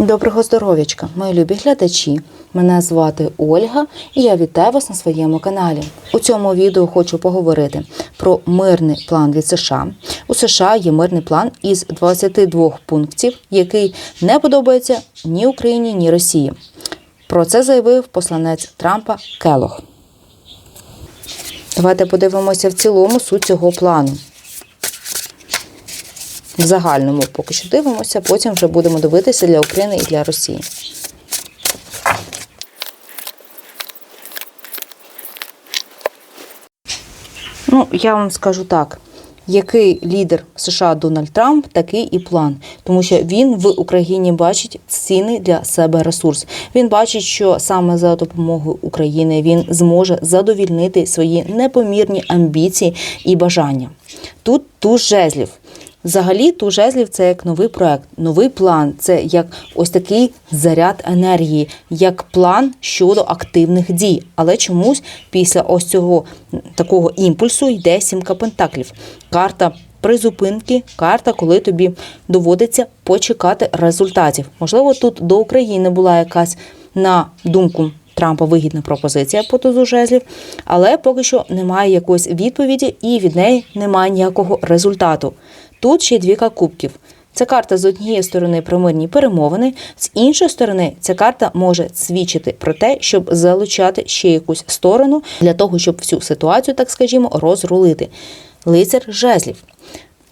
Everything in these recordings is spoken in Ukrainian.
Доброго здоров'ячка, мої любі глядачі. Мене звати Ольга і я вітаю вас на своєму каналі. У цьому відео хочу поговорити про мирний план від США. У США є мирний план із 22 пунктів, який не подобається ні Україні, ні Росії. Про це заявив посланець Трампа Келох. Давайте подивимося в цілому суть цього плану. В загальному поки що дивимося, потім вже будемо дивитися для України і для Росії. Ну, я вам скажу так. Який лідер США Дональд Трамп, такий і план, тому що він в Україні бачить цінний для себе ресурс. Він бачить, що саме за допомогою України він зможе задовільнити свої непомірні амбіції і бажання. Тут туз жезлів. Взагалі, туз жезлів це як новий проект, новий план. Це як ось такий заряд енергії, як план щодо активних дій. Але чомусь після ось цього такого імпульсу йде сімка пентаклів. Карта призупинки, карта, коли тобі доводиться почекати результатів. Можливо, тут до України була якась на думку. Трампа вигідна пропозиція по тузу жезлів, але поки що немає якоїсь відповіді, і від неї немає ніякого результату. Тут ще двіка кубків. Ця карта з однієї сторони про мирні перемовини, з іншої сторони, ця карта може свідчити про те, щоб залучати ще якусь сторону для того, щоб всю ситуацію, так скажімо, розрулити. Лицар жезлів.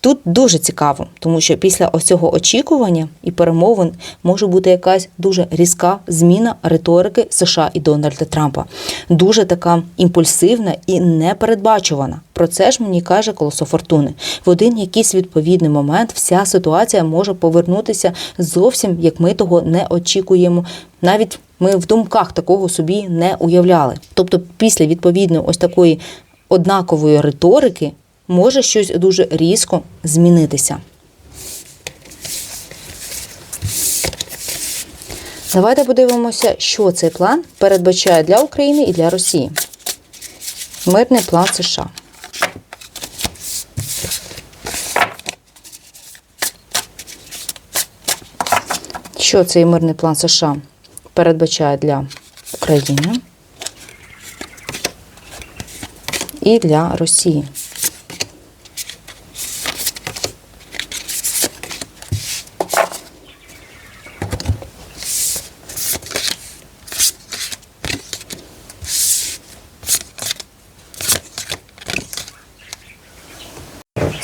Тут дуже цікаво, тому що після ось цього очікування і перемовин може бути якась дуже різка зміна риторики США і Дональда Трампа. Дуже така імпульсивна і непередбачувана. Про це ж мені каже колесо фортуни. В один якийсь відповідний момент вся ситуація може повернутися зовсім як ми того не очікуємо. Навіть ми в думках такого собі не уявляли. Тобто, після відповідної ось такої однакової риторики може щось дуже різко змінитися. Давайте подивимося, що цей план передбачає для України і для Росії. Мирний план США. Що цей мирний план США передбачає для України і для Росії?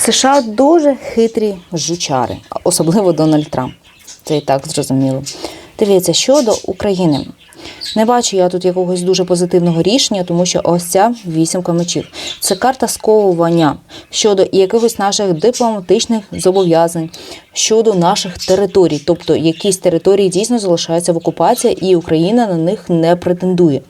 США дуже хитрі жучари, особливо Дональд Трамп. Це і так зрозуміло. Дивіться, щодо України. Не бачу я тут якогось дуже позитивного рішення, тому що ось ця вісімка мечів. Це карта сковування щодо якихось наших дипломатичних зобов'язань, щодо наших територій. Тобто якісь території дійсно залишаються в окупації, і Україна на них не претендує.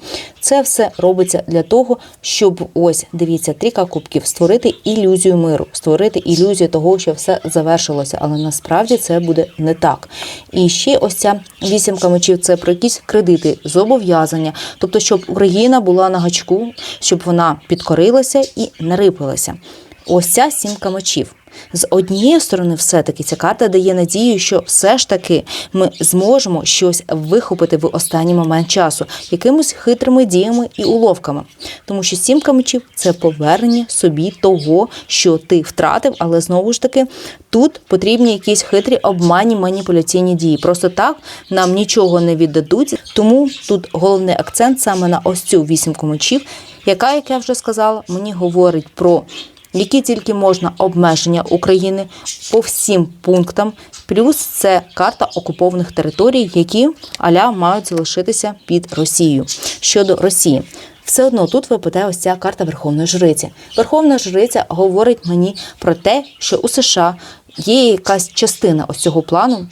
Це все робиться для того, щоб ось дивіться, трійка кубків створити ілюзію миру, створити ілюзію того, що все завершилося, але насправді це буде не так. І ще ось ця вісімка мечів це про якісь кредити, зобов'язання, тобто, щоб Україна була на гачку, щоб вона підкорилася і не рипалася. Ось ця сімка мечів. З однієї сторони, все-таки ця карта дає надію, що все ж таки ми зможемо щось вихопити в останній момент часу, якимись хитрими діями і уловками. Тому що сімка мечів це повернення собі того, що ти втратив, але знову ж таки тут потрібні якісь хитрі обманні маніпуляційні дії. Просто так нам нічого не віддадуть. Тому тут головний акцент саме на ось цю вісімку мечів, яка, як я вже сказала, мені говорить про які тільки можна обмеження України по всім пунктам. Плюс це карта окупованих територій, які аля мають залишитися під Росією. Щодо Росії, все одно тут випадає ось ця карта Верховної Жриці. Верховна Жриця говорить мені про те, що у США є якась частина ось цього плану.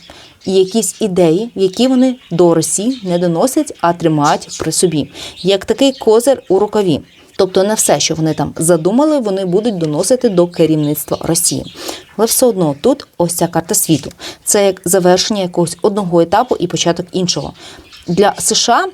І якісь ідеї, які вони до Росії не доносять, а тримають при собі, як такий козир у рукаві. Тобто не все, що вони там задумали, вони будуть доносити до керівництва Росії. Але все одно тут ось ця карта світу. Це як завершення якогось одного етапу і початок іншого. Для США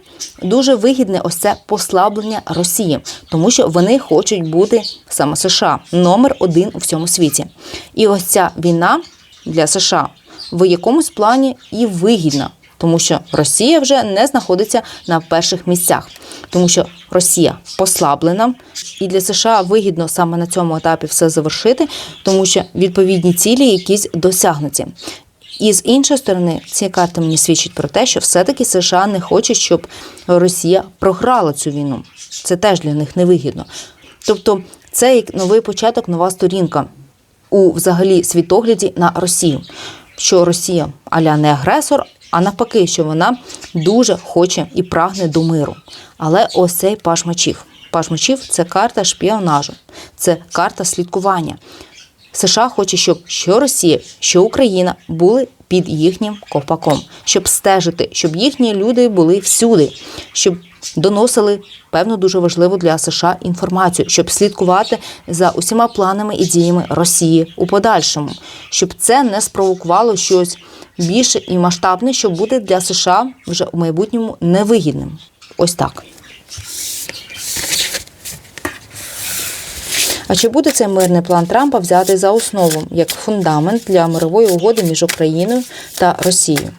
дуже вигідне ось це послаблення Росії, тому що вони хочуть бути саме США номер один у всьому світі. І ось ця війна для США в якомусь плані і вигідна. тому що Росія вже не знаходиться на перших місцях, тому що Росія послаблена, і для США вигідно саме на цьому етапі все завершити, тому що відповідні цілі якісь досягнуті. І з іншої сторони, ці карти мені свідчать про те, що все-таки США не хочуть, щоб Росія програла цю війну. Це теж для них невигідно. Тобто, це як новий початок, нова сторінка у взагалі світогляді на Росію. Що Росія аля не агресор, а навпаки, що вона дуже хоче і прагне до миру. Але ось цей Пашмачів. мечів. Паш мечів це карта шпіонажу, це карта слідкування. США хоче, щоб що Росія, що Україна були під їхнім ковпаком, щоб стежити, щоб їхні люди були всюди, щоб доносили певно дуже важливу для США інформацію, щоб слідкувати за усіма планами і діями Росії у подальшому, щоб це не спровокувало щось більше і масштабне, що буде для США вже у майбутньому невигідним. Ось так. А чи буде цей мирний план Трампа взяти за основу як фундамент для мирової угоди між Україною та Росією?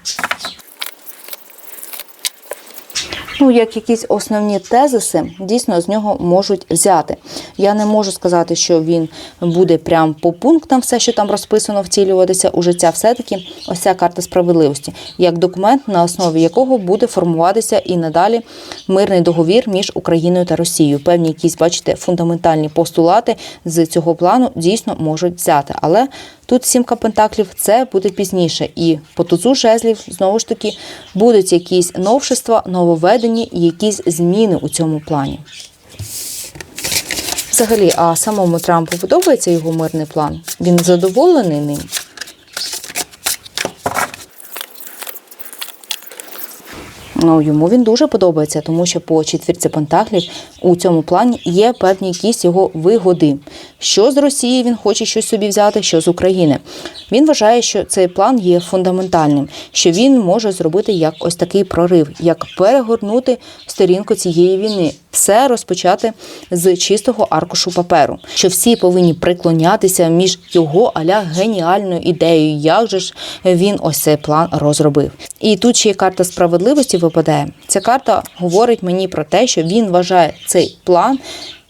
Ну, як якісь основні тезиси дійсно з нього можуть взяти. Я не можу сказати, що він буде прям по пунктам все, що там розписано, втілюватися у життя. Все-таки ось ця карта справедливості, як документ, на основі якого буде формуватися і надалі мирний договір між Україною та Росією. Певні якісь, бачите, фундаментальні постулати з цього плану дійсно можуть взяти. Але Тут сімка пентаклів це буде пізніше, і по тузу жезлів знову ж таки будуть якісь новшества, нововведені якісь зміни у цьому плані. Взагалі, а самому Трампу подобається його мирний план? Він задоволений ним? Ну, йому він дуже подобається, тому що по четвірці пентаклів у цьому плані є певні якісь його вигоди. Що з Росії він хоче щось собі взяти, що з України. Він вважає, що цей план є фундаментальним, що він може зробити як ось такий прорив, як перегорнути сторінку цієї війни, все розпочати з чистого аркушу паперу, що всі повинні приклонятися між його аля геніальною ідеєю, як же ж він ось цей план розробив. І тут ще карта справедливості випадає. Ця карта говорить мені про те, що він вважає цей план.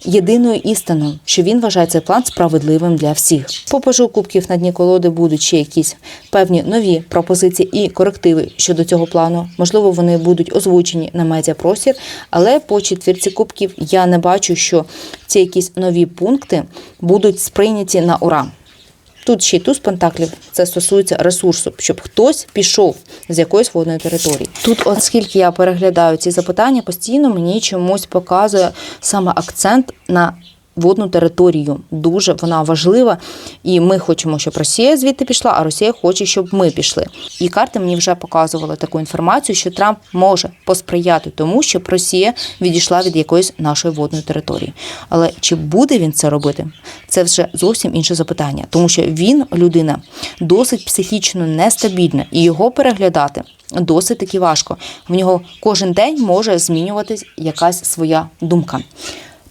Єдиною істиною, що він вважає цей план справедливим для всіх. Попажу кубків на дні колоди будуть ще якісь певні нові пропозиції і корективи щодо цього плану. Можливо, вони будуть озвучені на медіапростір, але по четвірці кубків я не бачу, що ці якісь нові пункти будуть сприйняті на ура. Тут ще й туз пентаклів, це стосується ресурсу, щоб хтось пішов з якоїсь водної території. Тут, от скільки я переглядаю ці запитання, постійно мені чомусь показує саме акцент на водну територію. Дуже вона важлива, і ми хочемо, щоб Росія звідти пішла, а Росія хоче, щоб ми пішли. І карти мені вже показували таку інформацію, що Трамп може посприяти тому, щоб Росія відійшла від якоїсь нашої водної території. Але чи буде він це робити? Це вже зовсім інше запитання, тому що він людина досить психічно нестабільна, і його переглядати. Досить таки важко. В нього кожен день може змінюватись якась своя думка.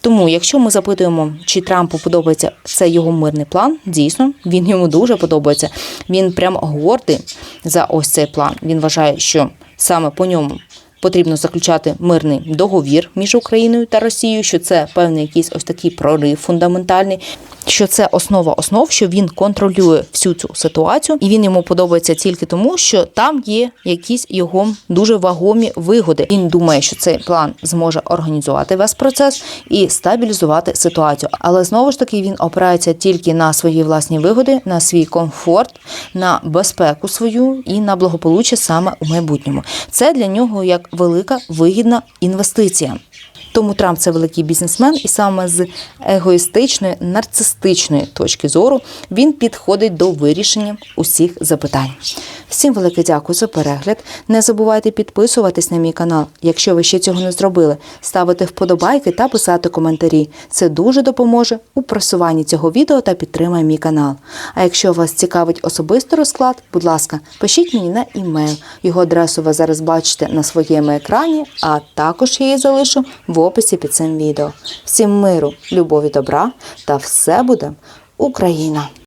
Тому, якщо ми запитуємо, чи Трампу подобається цей його мирний план, дійсно він йому дуже подобається. Він прям гордий за ось цей план. Він вважає, що саме по ньому потрібно заключати мирний договір між Україною та Росією, що це певний якийсь ось такий прорив фундаментальний. Що це основа основ, що він контролює всю цю ситуацію, і він йому подобається тільки тому, що там є якісь його дуже вагомі вигоди. Він думає, що цей план зможе організувати весь процес і стабілізувати ситуацію. Але знову ж таки він опирається тільки на свої власні вигоди, на свій комфорт, на безпеку свою і на благополуччя саме у майбутньому. Це для нього як велика вигідна інвестиція. Тому Трамп це великий бізнесмен, і саме з егоїстичної, нарцистичної точки зору він підходить до вирішення усіх запитань. Всім велике дякую за перегляд. Не забувайте підписуватись на мій канал, якщо ви ще цього не зробили, ставити вподобайки та писати коментарі. Це дуже допоможе у просуванні цього відео та підтримає мій канал. А якщо вас цікавить особистий розклад, будь ласка, пишіть мені на імейл. Його адресу ви зараз бачите на своєму екрані, а також я її залишу в описі під цим відео. Всім миру, любові, добра та все буде Україна!